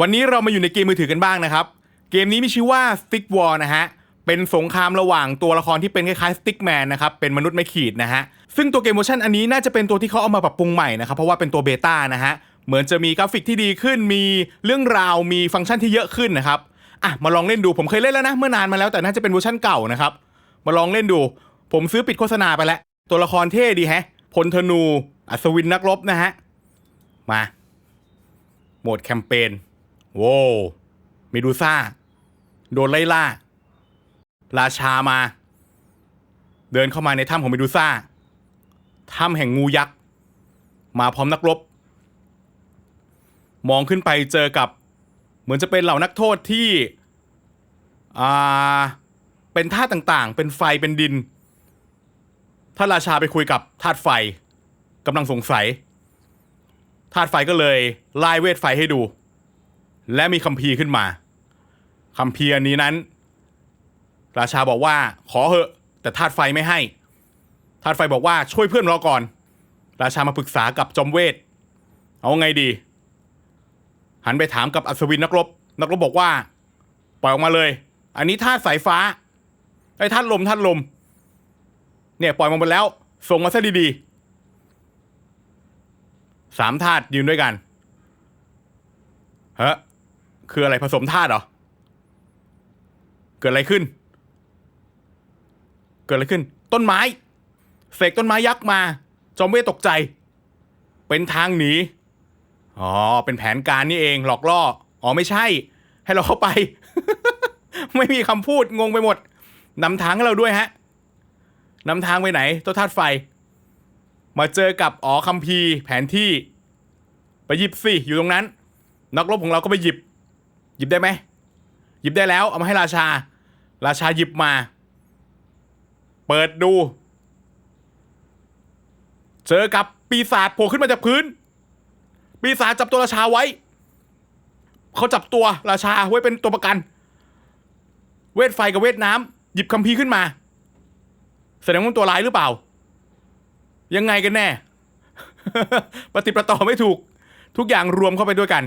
วันนี้เรามาอยู่ในเกมมือถือกันบ้างนะครับ เกมนี้มีชื่อว่า Stick War นะฮะ เป็นสงครามระหว่างตัวละครที่เป็นคล้ายๆ Stickman นะครับ เป็นมนุษย์ไม่ขีดนะฮะ ซึ่งตัวเกมเวอร์ชันอันนี้น่าจะเป็นตัวที่เขาเอามาปรับปรุงใหม่นะครับ เพราะว่าเป็นตัวเบต้านะฮะ เหมือนจะมีกราฟิกที่ดีขึ้น มีเรื่องราว มีฟังก์ชันที่เยอะขึ้นนะครับ อะ มาลองเล่นดู ผมเคยเล่นแล้วนะ เมื่อนานมาแล้ว แต่น่าจะเป็นเวอร์ชันเก่านะครับ มาลองเล่นดู ผมซื้อปิดโฆษณาไปแล้ว ตัวละครเท่ดีแฮะ พลธนู อัศวินนักรบนะฮะ มา โหมดแคมเปญ โว้เมดูซ่า โดนไล่ล่า ราชามา เดินเข้ามาในถ้ำของเมดูซ่า ถ้ำแห่งงูยักษ์ มาพร้อมนักรบ มองขึ้นไปเจอกับ เหมือนจะเป็นเหล่านักโทษที่ อ่า เป็นธาตุต่างๆ เป็นไฟ เป็นดิน ท่านราชาไปคุยกับธาตุไฟกำลังสงสัยธาตุไฟก็เลยไล่เวทไฟให้ดู และมีคัมภีร์ขึ้นมาคัมภีร์นี้นั้น ราชาบอกว่าขอเหอะ แต่ธาตุไฟไม่ให้ธาตุไฟบอกว่าช่วยเพื่อนเราก่อน ราชามาปรึกษากับจอมเวท เอาไงดี หันไปถามกับอัศวินนักรบ นักรบบอกว่า ปล่อยออกมาเลย อันนี้ธาตุสายฟ้าไอ้ธาตุลมธาตุลม เนี่ยปล่อยมันไปแล้ว ส่งมาซะดีๆสามธาตุยืนด้วยกันเฮ้ คืออะไรผสมธาตุเหรอ เกิดอะไรขึ้น เกิดอะไรขึ้น ต้นไม้ เสกต้นไม้ยักษ์มา จอมเวทตกใจ เป็นทางหนี อ๋อ เป็นแผนการนี่เองหลอกล่อ อ๋อไม่ใช่ ให้เราเข้าไป ไม่มีคำพูดงงไปหมดนำทางให้เราด้วยฮะนำทางไปไหนตัวธาตุไฟ มาเจอกับอ๋อคัมภีร์แผนที่ ไปหยิบสิอยู่ตรงนั้น นักรบของเราก็ไปหยิบ หยิบได้ไหมหยิบได้แล้ว เอามาให้ราชา ราชาหยิบมา เปิดดู เจอกับปีศาจโผล่ขึ้นมาจากพื้น ปีศาจจับตัวราชาไว้ เขาจับตัวราชาไว้เป็นตัวประกัน เวทไฟกับเวทน้ำหยิบคัมภีร์ขึ้นมา แสดงว่าตัวร้ายหรือเปล่า ยังไงกันแน่ ปฏิปต่อไม่ถูก ทุกอย่างรวมเข้าไปด้วยกัน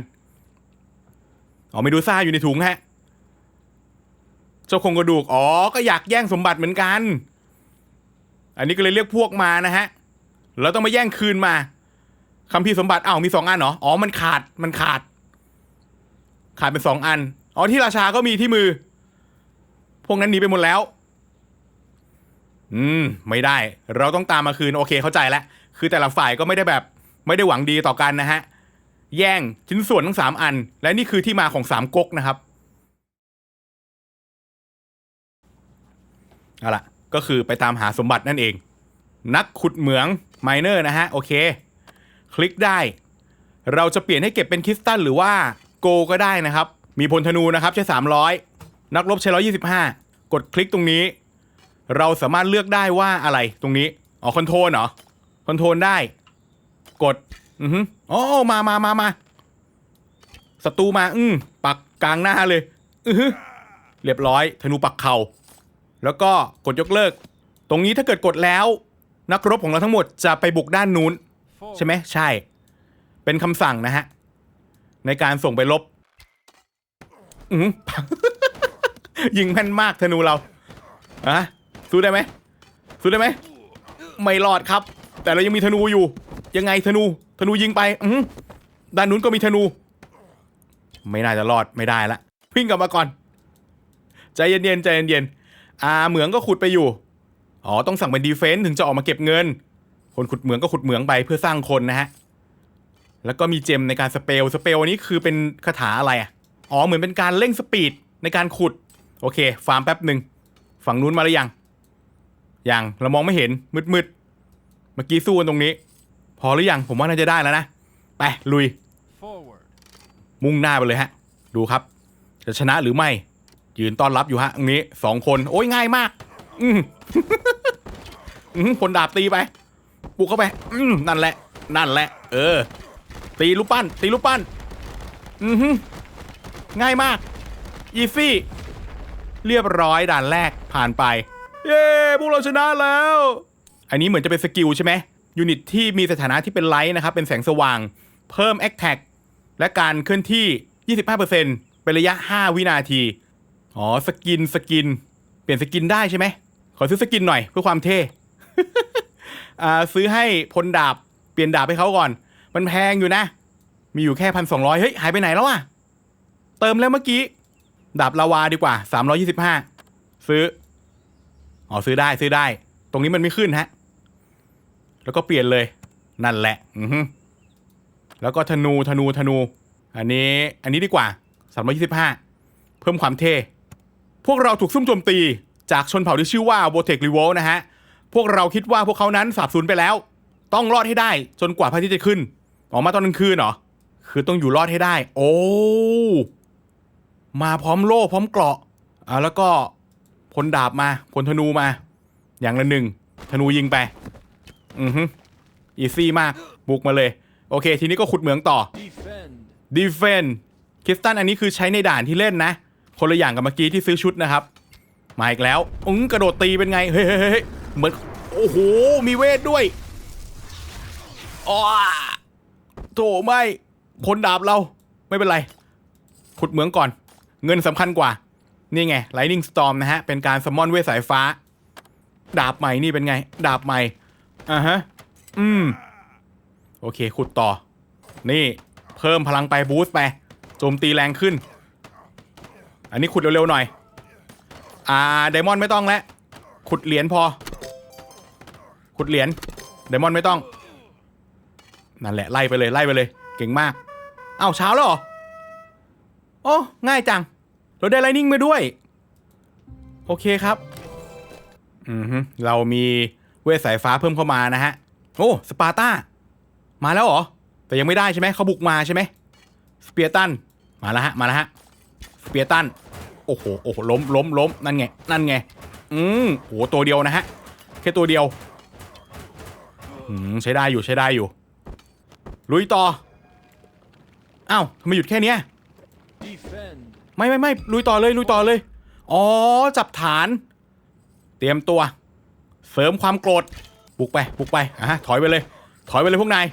อ๋อเมดูซ่าอยู่ในถุงฮะ เจ้าคงกระดูก อ๋อ ก็อยากแย่งสมบัติเหมือนกัน อันนี้ก็เลยเรียกพวกมานะฮะเราต้องมาแย่งคืนมาคำพีร์สมบัติอ้าวมีสองอันเหรอ อ๋อ มันขาด มันขาด ขาดเป็นสองอัน อ๋อ ที่ราชาก็มีที่มือ พวกนั้นหนีไปหมดแล้ว อืม ไม่ได้ เราต้องตามมาคืน โอเค เข้าใจแล้ว คือแต่ละฝ่ายก็ไม่ได้แบบ ไม่ได้หวังดีต่อกันนะฮะ แย่งชิ้นส่วนทั้งสามอัน และนี่คือที่มาของสามก๊กนะครับเอาล่ะ ก็คือไปตามหาสมบัตินั่นเอง นักขุดเหมืองไมเนอร์นะฮะ โอเค คลิกได้ เราจะเปลี่ยนให้เก็บเป็นคริสตัลหรือว่าโกก็ได้นะครับ มีพลธนูนะครับใช้ 300 นักรบใช้ 125 กดคลิกตรงนี้ เราสามารถเลือกได้ว่าอะไรตรงนี้ อ๋อคอนโทรลเหรอคอนโทรลได้ กด อือฮึอ๋อมามามามาศัตรูมา อืมปักกลางหน้าเลย อือฮึเรียบร้อย ธนูปักเข่า แล้วก็กดยกเลิก ตรงนี้ถ้าเกิดกดแล้ว นักรบของเราทั้งหมดจะไปบุกด้านนู้น ใช่ไหมใช่ เป็นคำสั่งนะฮะ ในการส่งไปลบ อือยิงแม่นมากธนูเราอะสู้ได้ไหมสู้ได้ไหมไม่รอดครับ แต่เรายังมีธนูอยู่ ยังไงธนู ธนูยิงไป อือหือด้านนู้นก็มีธนู ไม่น่าจะรอดไม่ได้ละวิ่งกลับมาก่อน ใจเย็นๆใจเย็นๆอ่าเหมืองก็ขุดไปอยู่ อ๋อต้องสั่งเป็นดีเฟนส์ถึงจะออกมาเก็บเงิน คนขุดเหมืองก็ขุดเหมืองไปเพื่อสร้างคนนะฮะ แล้วก็มีเจมในการสเปลสเปลอันนี้คือเป็นคาถาอะไรอะ อ๋อเหมือนเป็นการเร่งสปีดในการขุด โอเค ฟาร์มแป๊บหนึ่งฝั่งนู้นมาหรือยัง ยังเรามองไม่เห็นมืดๆเมื่อกี้สู้กันตรงนี้ พอหรือยังผมว่าน่าจะได้แล้วนะ ไป ลุย Forward. มุ่งหน้าไปเลยฮะ ดูครับ จะชนะหรือไม่ ยืนต้อนรับอยู่ฮะตรงนี้สองคน โอ้ยง่ายมาก อืมอืมคนดาบตีไปปลุกเข้าไป อืมนั่นแหละ นั่นแหละ เออ ตีลูกปั้น ตีลูกปั้น อือฮึง่ายมาก อีซี่ เรียบร้อยด่านแรกผ่านไป เย้พวกเราชนะแล้ว อันนี้เหมือนจะเป็นสกิลใช่ไหม ยูนิตที่มีสถานะที่เป็นไลท์นะครับ เป็นแสงสว่าง เพิ่มแอคแท็กและการเคลื่อนที่ 25%เป็นระยะ 5 วินาที อ๋อ สกิน สกิน เปลี่ยนสกินได้ใช่ไหม ขอซื้อสกินหน่อยเพื่อความเท่อ่าซื้อให้พลดาบ เปลี่ยนดาบให้เขาก่อน มันแพงอยู่นะ มีอยู่แค่พันสองร้อยเฮ้ย หายไปไหนแล้วอะเติมแล้วเมื่อกี้ ดาบลาวาดีกว่า325ซื้อ อ๋อ ซื้อได้ ซื้อได้ ตรงนี้มันไม่ขึ้นฮะ แล้วก็เปลี่ยนเลย นั่นแหละอือแล้วก็ธนูธนูธนู อันนี้ อันนี้ดีกว่า325 เพิ่มความเท่พวกเราถูกซุ่มโจมตีจากชนเผ่าที่ชื่อว่า v o t e c r e v o l นะฮะ พวกเราคิดว่าพวกเขานั้นสาบสูญไปแล้ว ต้องรอดให้ได้จนกว่าพระอาทิตย์จะขึ้น ออกมาตอนกลางคืนเหรอ คือต้องอยู่รอดให้ได้ โอ้ มาพร้อมโล่พร้อมเกราะอ่าแล้วก็พลดาบมาพลธนูมา อย่างละหนึ่งธนูยิงไป อือฮึอีซี่มาก บุกมาเลย โอเค ทีนี้ก็ขุดเหมืองต่อ Defend. ดีเฟนคิสตันอันนี้คือใช้ในด่านที่เล่นนะ คนละอย่างกับเมื่อกี้ที่ซื้อชุดนะครับ มาอีกแล้วอุ้งกระโดดตีเป็นไง เฮ้ยเฮ้ยเฮ้ยเหมือน โอ้โห มีเวทด้วยอ้อโถไม่คนดาบเรา ไม่เป็นไร ขุดเหมืองก่อน เงินสำคัญกว่า นี่ไง Lightning Storm นะฮะ เป็นการสมอนเวทสายฟ้า ดาบใหม่นี่เป็นไง ดาบใหม่ อ่าฮะ อืม โอเค ขุดต่อ นี่ เพิ่มพลังไปบูสต์ไป โจมตีแรงขึ้น อันนี้ขุดเร็วๆหน่อย อ่า ไดมอนด์ไม่ต้องแล้ว ขุดเหรียญพอ ขุดเหรียญ ไดมอนด์ไม่ต้อง นั่นแหละ ไล่ไปเลย ไล่ไปเลย เก่งมาก เอ้าเช้าแล้วเหรอ โอ้ ง่ายจัง เราได้ไลนิ่งมาด้วย โอเคครับ อือฮึเรามี เวทสายฟ้าเพิ่มเข้ามานะฮะ โอ้สปาร์ตามาแล้วเหรอ แต่ยังไม่ได้ใช่ไหมเขาบุกมาใช่ไหมสเปียตันมาแล้วฮะมาแล้วฮะสเปียตันโอ้โหโอ้โหล้มล้มล้มนั่นไงนั่นไงอืมโอ้โหตัวเดียวนะฮะแค่ตัวเดียวอืมใช้ได้อยู่ใช้ได้อยู่ ลุยต่ออ้าวทำไมหยุดแค่เนี้ยไม่ไม่ไม่ลุยต่อเลยลุยต่อเลย อ๋อ จับฐาน เตรียมตัว เสริมความโกรธบุกไปบุกไปอะถอยไปเลย ถอยไปเลยพวกนาย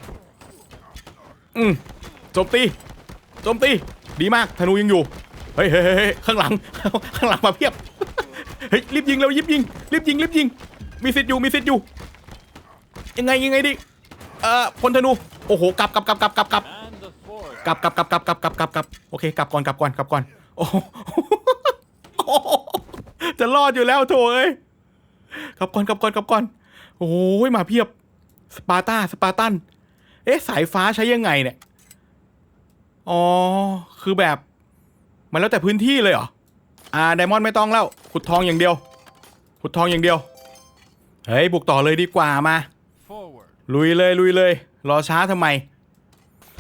อืมโจมตีโจมตีดีมากธนูยังอยู่เฮ้ยเฮ้ยเฮ้ยข้างหลังข้างหลังมาเพียบเฮ้ยรีบยิงเร็วรีบยิงรีบยิงรีบยิง มีสิทธิ์อยู่มีสิทธิ์อยู่ยังไงยังไงดิเอ่อพลธนูโอ้โหกลับกลับกลับกลับกลับกลับกลับกลับกลับกลับกลับกลับกลับกลับโอเคกลับก่อนกลับก่อนกลับก่อนโอ้โหจะรอดอยู่แล้วโถเอ้ย กลับก่อนกลับก่อนกลับก่อน โอ้ยมาเพียบ สปาร์ตาสปาร์ตัน เอ๊ะ สายฟ้าใช้ยังไงเนี่ย อ๋อ คือแบบ มันแล้วแต่พื้นที่เลยเหรอ อ่า ไดมอนด์ไม่ต้องแล้ว ขุดทองอย่างเดียว ขุดทองอย่างเดียว เฮ้ย บุกต่อเลยดีกว่ามา ลุยเลยลุยเลย รอช้าทำไม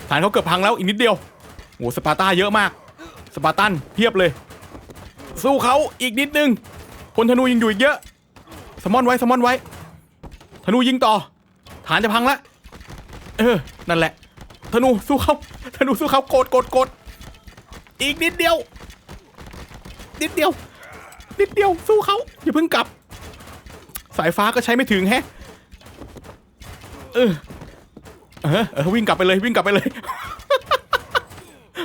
ฐานเขาเกือบพังแล้วอีกนิดเดียวโอ้สปาร์ตาเยอะมาก สปาร์ตันเพียบเลย สู้เขาอีกนิดนึงพลธนูยิงอยู่อีกเยอะ สมอนไว้สมอนไว้ธนูยิงต่อ ฐานจะพังละเออ นั่นแหละ ธนูสู้เขาธนูสู้เขาโกดโกดโกดอีกนิดเดียว นิดเดียว นิดเดียว สู้เขาอย่าเพิ่งกลับ สายฟ้าก็ใช้ไม่ถึงแฮะ เออ เออเออวิ่งกลับไปเลยวิ่งกลับไปเลย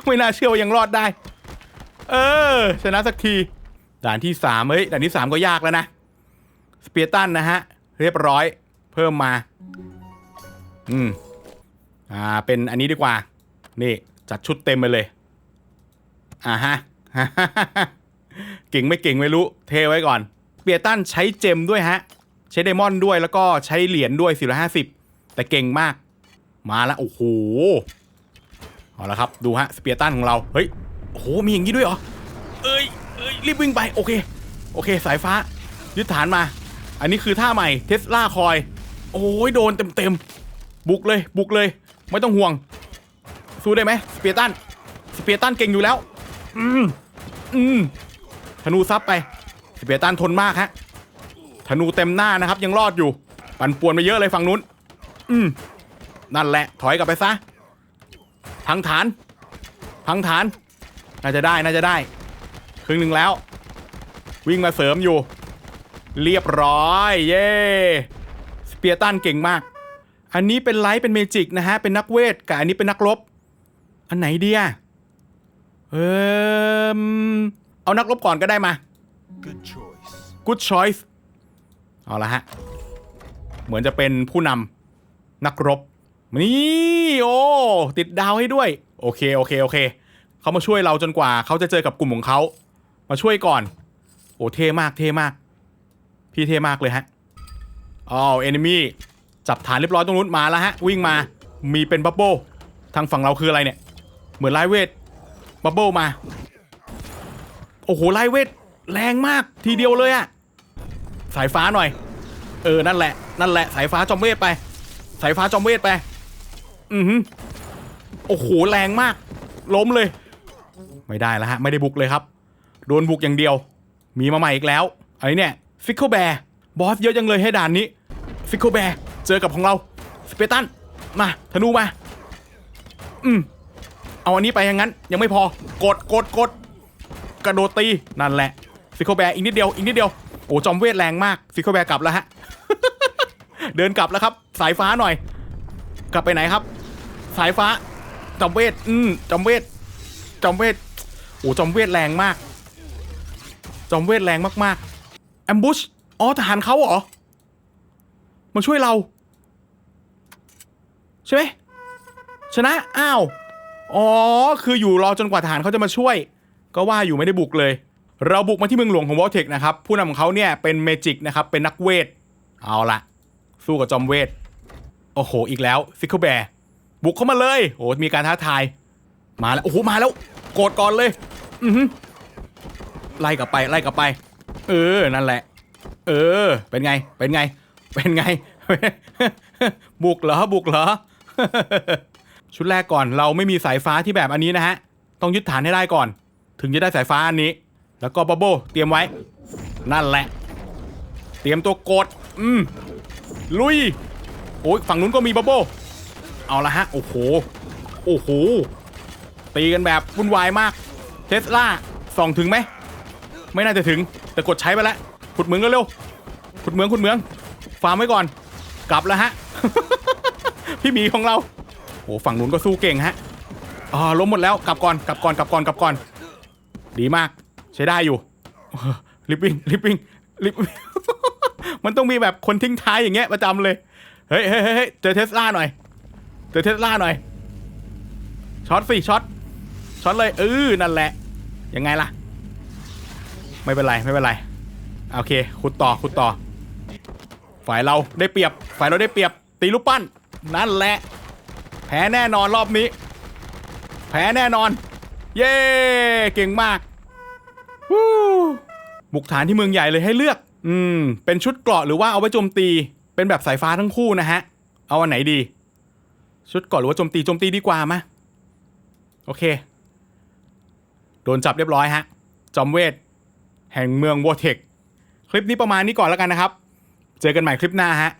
ไม่น่าเชื่อว่ายังรอดได้ เออ ชนะสักที ด่านที่สามเฮ้ย ด่านที่สามก็ยากแล้วนะ สเปียตันนะฮะ เรียบร้อยเพิ่มมา อืม อ่า เป็นอันนี้ดีกว่า นี่ จัดชุดเต็มไปเลย อ่าฮะ เก่งไม่เก่งไม่รู้ เทไว้ก่อน เปียตันใช้เจมด้วยฮะ ใช้ไดมอนด์ด้วยแล้วก็ใช้เหรียญด้วย450แต่เก่งมาก มาล้วโอ้โห เอาละครับ ดูฮะ สเปียตันของเรา เฮ้ย โอ้โห มีอย่างนี้ด้วยเหรอ เอ้ยเอ้ย รีบวิ่งไป โอเค โอเค สายฟ้า ยึดฐานมา อันนี้คือท่าใหม่เทสลาคอย โอ้ยโดนเต็มๆ บุกเลย บุกเลย ไม่ต้องห่วง สู้ได้ไหมสเปียตันสเปียตันเก่งอยู่แล้ว อืมอืมธนูซับไปสเปียตันทนมากฮะธนูเต็มหน้านะครับ ยังรอดอยู่ ปั่นป่วนไปเยอะเลยฝั่งนู้น อืมนั่นแหละ ถอยกลับไปซะพังฐานพังฐาน น่าจะได้น่าจะได้ ครึ่งหนึ่งแล้ว วิ่งมาเสริมอยู่ เรียบร้อย เย้สเปียตันเก่งมาก อันนี้เป็นไลท์เป็นเมจิกนะฮะ เป็นนักเวทกับอันนี้เป็นนักรบ อันไหนดีอะเออเอานักรบก่อนก็ได้มา Good choice. good choice เอาละฮะ เหมือนจะเป็นผู้นำนักรบ นี่ โอ้ ติดดาวให้ด้วย โอเค โอเค โอเค เขามาช่วยเราจนกว่าเขาจะเจอกับกลุ่มของเขา มาช่วยก่อน โอ้ เท่มาก เท่มาก พี่เท่มากเลยฮะอ้าวเอนิมี่จับฐานเรียบร้อยตรงนู้นมาแล้วฮะ วิ่งมามีเป็นบับเบิ้ลทางฝั่งเราคืออะไรเนี่ย เหมือนไลเวทบับเบิ้ลมา โอ้โหไลเวทแรงมากทีเดียวเลยอะสายฟ้าหน่อย เออนั่นแหละ นั่นแหละ สายฟ้าจอมเวทไป สายฟ้าจอมเวทไป อือหือโอ้โหแรงมาก ล้มเลย ไม่ได้แล้วฮะ ไม่ได้บุกเลยครับ โดนบุกอย่างเดียว มีมาใหม่อีกแล้วไอ้เนี่ย ฟิกเกิลแบร์บอสเยอะจังเลยให้ด่านนี้ฟิกเกิลแบร์เจอกับของเราสเปตันมาธนูมา อืมเอาอันนี้ไปอย่างนั้น ยังไม่พอกดกดกดกระโดดตีนั่นแหละฟิกเกิลแบร์อีกนิดเดียวอีกนิดเดียวโอ้จอมเวทแรงมากฟิกเกิลแบร์กลับแล้วฮะ เดินกลับแล้วครับ สายฟ้าหน่อย กลับไปไหนครับ สายฟ้าจอมเวทอืมจอมเวทจอมเวทโอ้จอมเวทแรงมาก จอมเวทแรงมากๆ มบูชอ๋อทหารเขาเหรอ มาช่วยเรา ใช่ไหมชนะ อ้าว อ๋อ คืออยู่รอจนกว่าทหารเขาจะมาช่วย ก็ว่าอยู่ไม่ได้บุกเลย เราบุกมาที่เมืองหลวงของวอลเทคนะครับ ผู้นำของเขาเนี่ยเป็นเมจิกนะครับ เป็นนักเวท เอาละสู้กับจอมเวท โอ้โห อีกแล้วซิคเคิลแบร์บุกเข้ามาเลย โอ้มีการท้าทาย มาแล้ว โอ้โห มาแล้ว โกรธก่อนเลย อือหือไล่กลับไป ไล่กลับไป เออ นั่นแหละ เออ เป็นไง เป็นไง เป็นไง บุกเหรอ บุกเหรอ ชุดแรกก่อน เราไม่มีสายฟ้าที่แบบอันนี้นะฮะ ต้องยึดฐานให้ได้ก่อน ถึงจะได้สายฟ้าอันนี้ แล้วก็บับเบิลเตรียมไว้ นั่นแหละ เตรียมตัวกด อืม ลุย โอ้ยฝั่งนู้นก็มีบับเบิลเอาละฮะ โอ้โห โอ้โห ตีกันแบบวุ่นวายมาก เทสลาส่องถึงไหม ไม่น่าจะถึง แต่กดใช้ไปแล้วขุดเหมืองเร็วๆขุดเหมืองขุดเหมืองฟาร์มไว้ก่อน กลับแล้วฮะ พี่หมีของเราโอ้ฝั่งนู้นก็สู้เก่งฮะอ่าล้มหมดแล้วกลับก่อนกลับก่อนกลับก่อนกลับก่อน ดีมาก ใช้ได้อยู่ลิปปิ้งลิปปิ้งลิปมันต้องมีแบบคนทิ้งท้ายอย่างเงี้ยประจำเลยเฮ้ยเฮ้ยเฮ้ยเจอเทสลาหน่อยเจอเทสลาหน่อยช็อตสิช็อตช็อตเลยเออนั่นแหละยังไงล่ะ ไม่เป็นไรไม่เป็นไรโอเคขุดต่อขุดต่อ ฝ่ายเราได้เปรียบ ฝ่ายเราได้เปรียบ ตีลูกปั้น นั่นแหละ แพ้แน่นอนรอบนี้ แพ้แน่นอน เย้เก่งมากวู้บุกฐานที่เมืองใหญ่เลยให้เลือก อืม เป็นชุดเกราะหรือว่าเอาไว้โจมตี เป็นแบบสายฟ้าทั้งคู่นะฮะ เอาอันไหนดี ชุดเกราะหรือว่าโจมตีโจมตีดีกว่ามาโอเค โดนจับเรียบร้อยฮะ จอมเวท แห่งเมืองวอเทคคลิปนี้ประมาณนี้ก่อนแล้วกันนะครับ เจอกันใหม่คลิปหน้าฮะ